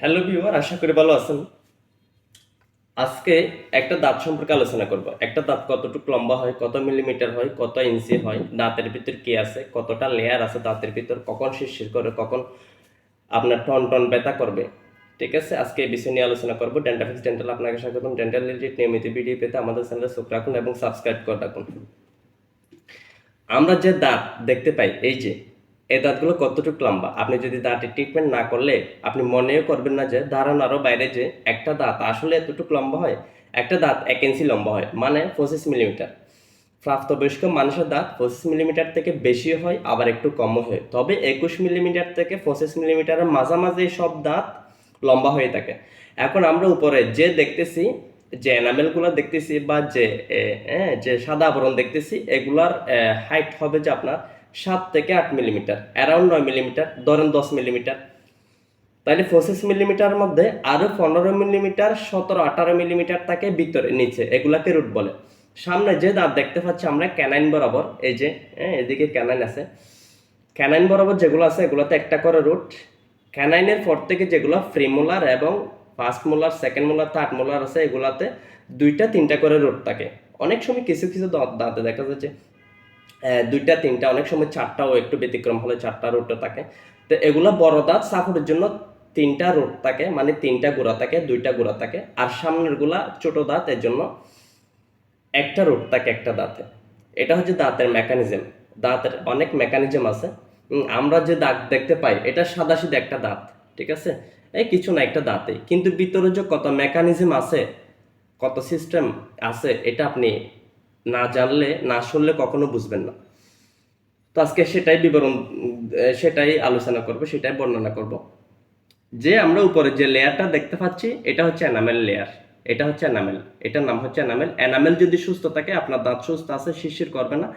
Hello viewer আশা করি ভালো আছেন। আজকে একটা দাঁত সম্পর্কে আলোচনা করব। একটা দাঁত কতটুকু লম্বা হয়, কত মিলিমিটার হয়, কত ইঞ্চি হয়, দাঁতের ভিতর কি আছে, কতটা লেয়ার আছে দাঁতের ভিতর, কখন শিরশির করে, কখন আপনার টন টন ব্যথা করবে। ঠিক আছে? আজকে এই বিষয় নিয়ে আলোচনা করব। ডেন্টাফিক্স ডেন্টাল আপনাকে স্বাগতম। ডেন্টাল রিলেটেড নিয়মিত ভিডিও পেতে আমাদের চ্যানেলে চোখ রাখুন এবং সাবস্ক্রাইব করে রাখুন। আমরা যে দাঁত দেখতে পাই, এই যে এই দাঁতগুলো কতটুকু লম্বা? আপনি যদি দাঁতের ট্রিটমেন্ট না করলে আপনি মনেও করবেন না যে ধারণারও বাইরে যে একটা দাঁত আসলে এতটুকু লম্বা হয়। একটা দাঁত এক ইঞ্চি লম্বা হয় মানে পঁচিশ মিলিমিটার প্রাপ্তবয়স্ক মানুষের দাঁত পঁচিশ মিলিমিটার থেকে বেশি হয় আবার একটু কমও হয়। তবে একুশ মিলিমিটার থেকে পঁচিশ মিলিমিটারের মাঝামাঝি সব দাঁত লম্বা হয়ে থাকে। এখন আমরা উপরে যে দেখতেছি যে এনামেলগুলো দেখতেছি বা যে হ্যাঁ, যে সাদা আবরণ দেখতেছি এগুলার হাইট হবে যে আপনার সাত থেকে আট মিলিমিটার অ্যারাউন্ড নয় মিলিমিটার ধরেন দশ মিলিমিটার। তাহলে পঁচিশ মিলিমিটার মধ্যে আরও পনেরো মিলিমিটার সতেরো আঠারো মিলিমিটার থাকে ভিতরে নিচে এগুলাকে রুট বলে। সামনে যে দাঁত দেখতে পাচ্ছি আমরা ক্যানাইন বরাবর এই যে হ্যাঁ, এদিকে ক্যানাইন আছে। ক্যানাইন বরাবর যেগুলো আছে এগুলোতে একটা করে রুট ক্যানাইনের পর থেকে যেগুলো ফ্রিমোলার এবং first molar second molar third molar আছে এগুলাতে দুইটা তিনটা করে রুট থাকে। অনেক সময় কিছু কিছু দাঁত- দেখা যাচ্ছে দুইটা, তিনটা, অনেক সময় চারটাও একটু ব্যতিক্রম হলে চারটা রুটও থাকে। তো এগুলো বড় দাঁত সাপোর্টের জন্য তিনটা রুট থাকে মানে তিনটা গোড়া থাকে, দুইটা গোড়া থাকে। আর সামনেরগুলা ছোট দাঁত, এর জন্য একটা রুট থাকে একটা দাঁতে। এটা হচ্ছে দাঁতের মেকানিজম দাঁতের অনেক মেকানিজম আছে। আমরা যে দাঁত দেখতে পাই, এটা সাদা সিধা একটা দাঁত, ঠিক আছে? এই কিছু না একটা দাঁতে। কিন্তু ভিতরে যে কত মেকানিজম আছে, কত সিস্টেম আছে, এটা আপনি না জানলে, না শুনলে কখনো বুঝবেন না। তো আজকে সেটাই বিবরণ, সেটাই আলোচনা করব, সেটাই বর্ণনা করব। যে আমরা উপরে যে লেয়ারটা দেখতে পাচ্ছি, এটা হচ্ছে এনামেল লেয়ার এটা হচ্ছে এনামেল এটার নাম হচ্ছে এনামেল এনামেল যদি সুস্থ থাকে, আপনার দাঁত সুস্থ আছে শিশির করবে না,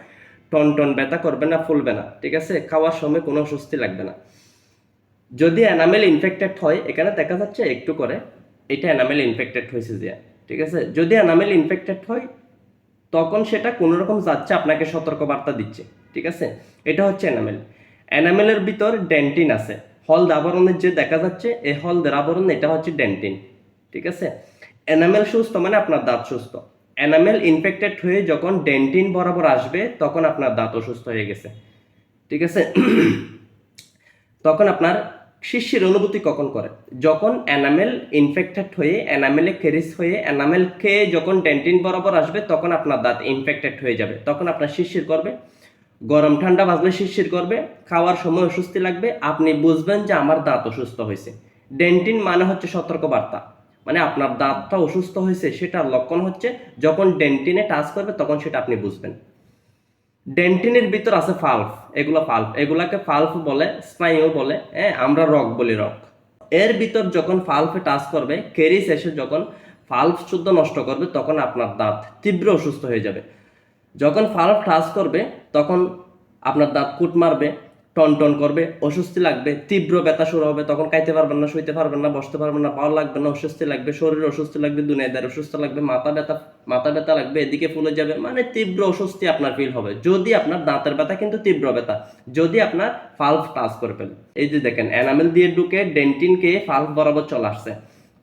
টন টন ব্যথা করবে না, ফুলবে না, ঠিক আছে? খাওয়ার সময় কোনো স্বস্তি লাগবে না। যদি এনামেল ইনফেক্টেড হয়, এখানে দেখা যাচ্ছে একটু করে, এটা এনামেল ইনফেক্টেড হয়েছে যে, ঠিক আছে? যদি এনামেল ইনফেক্টেড হয় তখন সেটা কোনো রকম যাচ্ছে, আপনাকে সতর্কবার্তা দিচ্ছে। ঠিক আছে? এটা হচ্ছে এনামেল এনামেলের ভিতর ডেন্টিন আছে। হলদ আবরণের যে দেখা যাচ্ছে, এই হলদের আবরণ, এটা হচ্ছে ডেন্টিন ঠিক আছে? এনামেল সুস্থ মানে আপনার দাঁত সুস্থ। এনামেল ইনফেক্টেড হয়ে যখন ডেন্টিন বরাবর আসবে, তখন আপনার দাঁত অসুস্থ হয়ে গেছে। ঠিক আছে? তখন আপনার শিশির অনুভূতি কখন করে? যখন এনামেল ইনফেক্টেড হয়ে এনামেলে কেরিস হয়ে এনামেল খেয়ে যখন ডেন্টিন বরাবর আসবে, তখন আপনার দাঁত ইনফেক্টেড হয়ে যাবে। তখন আপনার শিশির করবে। গরম ঠান্ডা বাজলে শিরশির করবে। খাওয়ার সময় অস্বস্তি লাগবে। আপনি বুঝবেন যে আমার দাঁত অসুস্থ হয়েছে। ডেন্টিন মানে হচ্ছে সতর্ক বার্তা মানে আপনার দাঁতটা অসুস্থ হয়েছে, সেটার লক্ষণ হচ্ছে যখন ডেন্টিনে টাচ করবে, তখন সেটা আপনি বুঝবেন। ডেন্টিনের ভিতর আছে ফাল্ফ, এগুলো ফাল্ফ। এগুলাকে ফাল্ফ বলে, স্নায়ু বলে হ্যাঁ আমরা রক বলি রক এর ভিতর যখন ফাল্ফে টাচ করবে, কেরিস এসে যখন ফাল্ফ শুদ্ধ নষ্ট করবে, তখন আপনার দাঁত তীব্র অসুস্থ হয়ে যাবে। যখন ফাল্ফ টাচ করবে, তখন আপনার দাঁত কুট মারবে টন টন করবে, অস্বস্তি লাগবে, তীব্র ব্যথা শুরু হবে, তখন খাইতে পারবেন না, শুইতে পারবেন না, বসতে পারবেন না পাওয়ার লাগবে না, অস্বস্তি লাগবে, শরীর অস্বস্তি লাগবে, দুনিয়াদার অসুস্থ লাগবে, মাথা ব্যথা মাথা ব্যথা লাগবে, এদিকে ফুলে যাবে মানে তীব্র অস্বস্তি আপনার ফিল হবে। যদি আপনার দাঁতের ব্যথা কিন্তু তীব্র ব্যথা, যদি আপনার ফাল্ফ টাচ করে ফেলে। এই যে দেখেন এনামেল দিয়ে ঢুকে ডেন্টিনকে ফাল্ফ বরাবর চলে আসছে।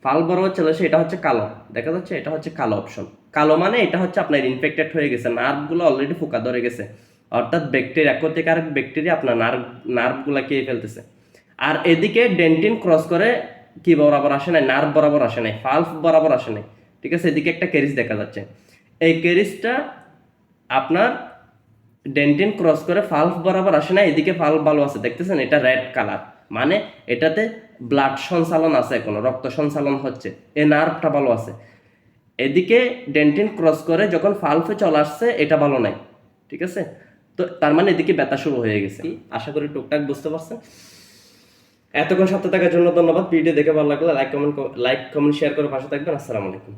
ফাল্ফ বরাবর চলে আসে এটা হচ্ছে কালো, দেখা যাচ্ছে এটা হচ্ছে কালো অপশন কালো মানে এটা হচ্ছে আপনার ইনফেক্টেড হয়ে গেছে নার্ভগুলো অলরেডি ফোকা ধরে গেছে। অর্থাৎ ব্যাকটেরিয়া ক্ষতিকারক ব্যাকটেরিয়া আপনার নার্ভ নার্ভগুলো খেয়ে ফেলতেছে। আর এদিকে ডেন্টিন ক্রস করে কি বরাবর আসে নাই? নার্ভ বরাবর আসে নাই ফাল্ফ বরাবর আসে নাই। ঠিক আছে, এদিকে একটা কেরিস দেখা যাচ্ছে। এই কেরিসটা আপনার ডেন্টিন ক্রস করে ফাল্ফ বরাবর আসে না এদিকে ফাল্ফ ভালো আছে, দেখতেছেন? এটা রেড কালার মানে এটাতে ব্লাড সঞ্চালন আছে এখনও, রক্ত সঞ্চালন হচ্ছে, এই নার্ভটা ভালো আছে। এদিকে ডেন্টিন ক্রস করে যখন ফাল্ফে চলে আসছে, এটা ভালো নাই। ঠিক আছে? তো তার মানে এদিকে ব্যথা শুরু হয়ে গেছে। আশা করি টুকটাক বুঝতে পারছেন। এতক্ষণ সাথে থাকার জন্য ধন্যবাদ। ভিডিও দেখে ভালো লাগলে like comment like comment share করে পাশে থাকবেন। আসসালামু আলাইকুম।